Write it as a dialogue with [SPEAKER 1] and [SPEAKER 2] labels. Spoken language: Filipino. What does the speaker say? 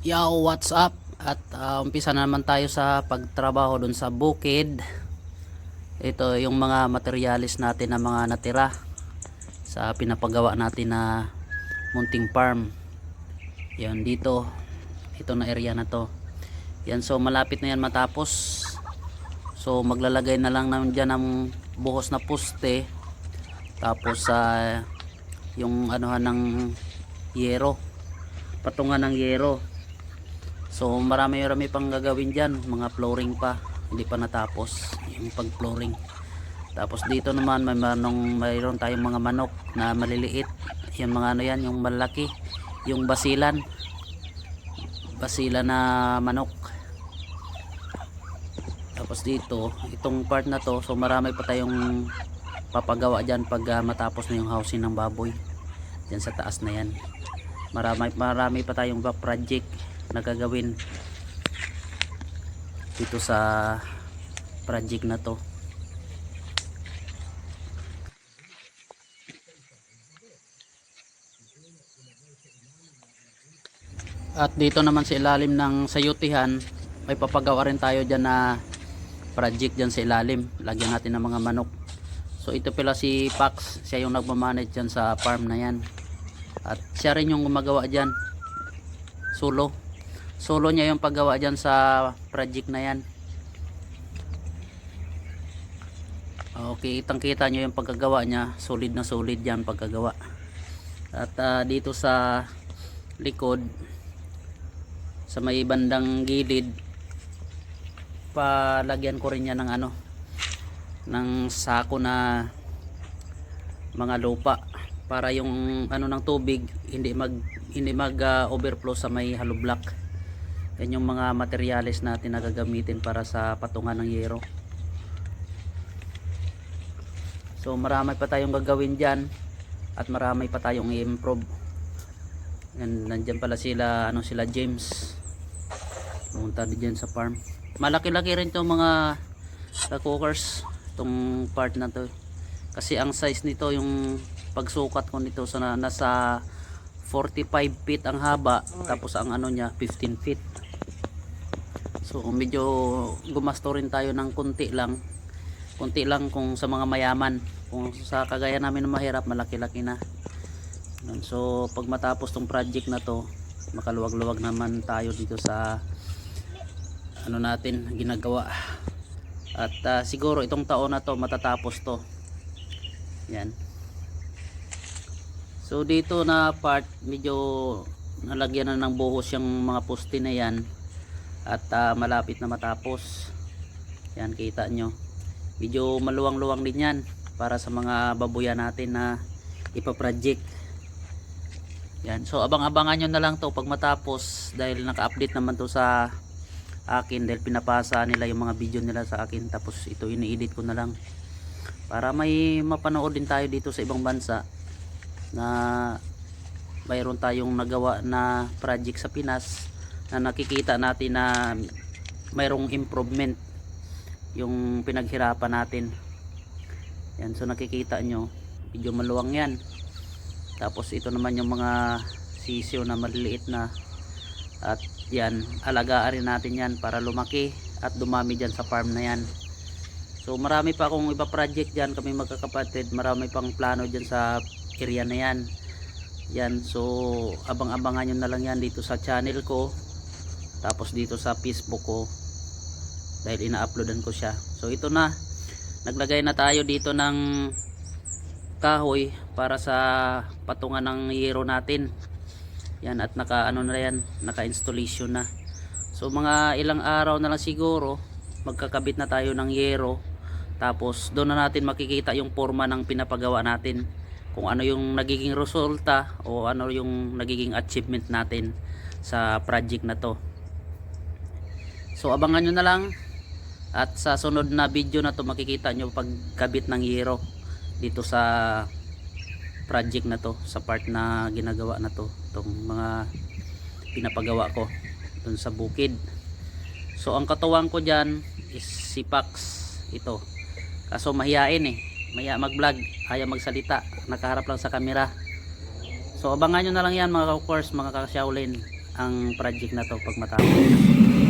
[SPEAKER 1] Yo, what's up? At uh, umpisa na naman tayo sa pagtrabaho dun sa bukid. Ito yung mga materialis natin na mga natira sa pinapagawa natin na munting farm. Yan dito. Ito na area na to. Yan so malapit na yan matapos. So maglalagay na lang naman dyan ng buhos na poste. Tapos sa yung anuhan ng yero. Patungan ng yero. So marami-rami pang gagawin dyan, mga flooring pa, hindi pa natapos yung pag-flooring. Tapos dito naman may manong mayroon tayong mga manok na maliliit. Yung mga ano yan, yung malaki, yung basilan. Basilan na manok. Tapos dito, itong part na to, so marami pa tayong papagawa dyan pag ah, matapos na yung housing ng baboy. Dyan sa taas na yan. Marami, marami pa tayong project na gagawin dito sa project na to. At dito naman sa ilalim ng sayutihan may papagawa rin tayo dyan na project dyan sa ilalim. Lagyan natin ng mga manok. So ito pala si Pax. Siya yung nagmamanage dyan sa farm na yan. At siya rin yung gumagawa dyan. Solo solo niya yung paggawa dyan sa project na yan. Okay kitang kita nyo yung pagkagawa niya. Solid na solid yan pagkagawa at ah, dito sa likod sa may bandang gilid palagyan ko rin yan ng ano ng sako na mga lupa para yung ano ng tubig hindi mag hindi mag ah, overflow sa may hollow block yan yung mga materyales natin na gagamitin para sa patungan ng yero. So marami pa tayong gagawin dyan at marami pa tayong i-improve. Yan, nandyan pala sila ano sila James. Pumunta din sa farm. Malaki-laki rin itong mga cookers itong part na to. Kasi ang size nito yung pagsukat ko nito sa nasa 45 feet ang haba tapos ang ano niya 15 feet so medyo gumasto rin tayo ng kunti lang. Kunti lang kung sa mga mayaman. Kung sa kagaya namin na mahirap malaki-laki na. So pag matapos tong project na to makaluwag-luwag naman tayo dito sa ano natin ginagawa. At ah, siguro itong taon na to matatapos to. Yan. So dito na part medyo nalagyan na ng buhos yung mga poste na yan at ah, malapit na matapos. Yan kita nyo. Medyo maluwang-luwang din yan para sa mga babuya natin na ipaproject. Yan so abang-abangan nyo na lang to pag matapos dahil naka-update naman to sa akin dahil pinapasa nila yung mga video nila sa akin. Tapos ito ini-edit ko na lang para may mapanood din tayo dito sa ibang bansa na mayroon tayong nagawa na project sa Pinas na nakikita natin na mayroong improvement yung pinaghirapan natin. Yan so nakikita nyo medyo maluwang yan. Tapos ito naman yung mga sisiyo na maliliit na. At yan alagaan rin natin yan para lumaki at dumami dyan sa farm na yan. So marami pa akong iba project dyan kami magkakapatid marami pang plano dyan sa area na yan. Yan so abang abangan nyo na lang yan dito sa channel ko tapos dito sa facebook ko dahil ina-uploadan ko siya. So ito na. Naglagay na tayo dito ng kahoy para sa patungan ng yero natin. Yan at naka ano na yan naka installation na. So mga ilang araw na lang siguro magkakabit na tayo ng yero. Tapos doon na natin makikita yung forma ng pinapagawa natin. Kung ano yung nagiging resulta o ano yung nagiging achievement natin sa project na to so abangan nyo na lang. At sa sunod na video na to makikita nyo pagkabit ng yero dito sa project na to sa part na ginagawa na to itong mga pinapagawa ko dun sa bukid. So ang katuwang ko dyan is si Pax ito. Kaso mahiyain eh. Maya mag vlog ayaw magsalita. Nakaharap lang sa camera. So abangan nyo na lang yan mga course mga ka-shaolin ang project na to pag matapos.